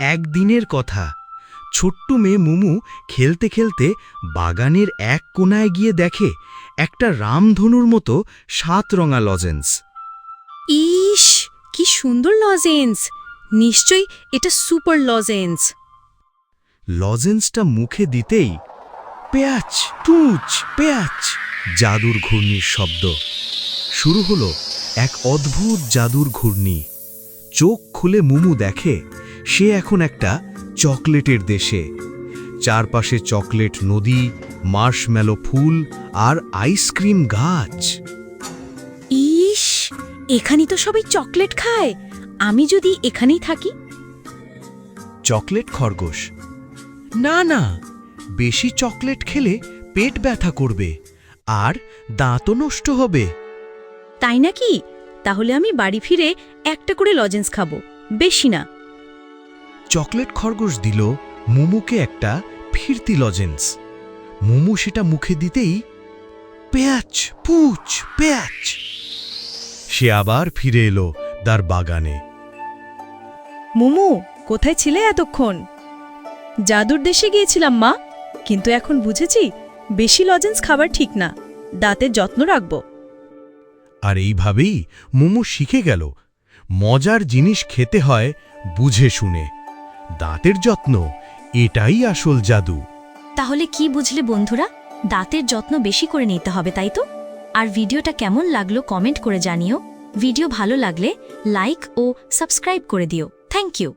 একদিনের কথা। ছোট্ট মেয়ে মুমু খেলতে খেলতে বাগানের এক কোনায় গিয়ে দেখে একটা রামধনুর মতো সাত রঙা লজেন্স ইস কি সুন্দর লজেন্স নিশ্চয়ই এটা সুপার লজেন্স লজেন্সটা মুখে দিতেই পেঁয়াজ টুচ পেঁয়াজ জাদুর ঘূর্ণির শব্দ। শুরু হলো এক অদ্ভুত জাদুর ঘূর্ণি। চোখ খুলে মুমু দেখে সে এখন একটা চকলেটের দেশে। চারপাশে চকলেট নদী মার্শম্যালো ফুল আর আইসক্রিম গাছ। ইস এখানে তো সবাই চকলেট খায়। আমি যদি এখানেই থাকি? চকলেট খরগোশ। না না বেশি চকলেট খেলে পেট ব্যথা করবে আর দাঁতও নষ্ট হবে। তাই নাকি? তাহলে আমি বাড়ি ফিরে একটা করে লজেন্স খাব বেশি না। চকলেট খরগোশ দিল মুমুকে একটা ফিরতি লজেন্স। মুমু সেটা মুখে দিতেই পেঁয়াজ পুচ পেঁয়াজ। সে আবার ফিরে এলো তার বাগানে। মোমো কোথায় ছিলে এতক্ষণ? জাদুর দেশে গিয়েছিলাম মা। কিন্তু এখন বুঝেছি বেশি লজেন্স খাবার ঠিক না। দাঁতের যত্ন রাখব। আর এইভাবেই মোমো শিখে গেল। মজার জিনিস খেতে হয় বুঝে শুনে। দাঁতের যত্ন, এটাই আসল জাদু। তাহলে কি বুঝলে বন্ধুরা? দাঁতের যত্ন বেশি করে নিতে হবে, তাই তো? আর ভিডিওটা কেমন লাগল কমেন্ট করে জানিও। ভিডিও ভালো লাগলে লাইক ও সাবস্ক্রাইব করে দিও। Thank you.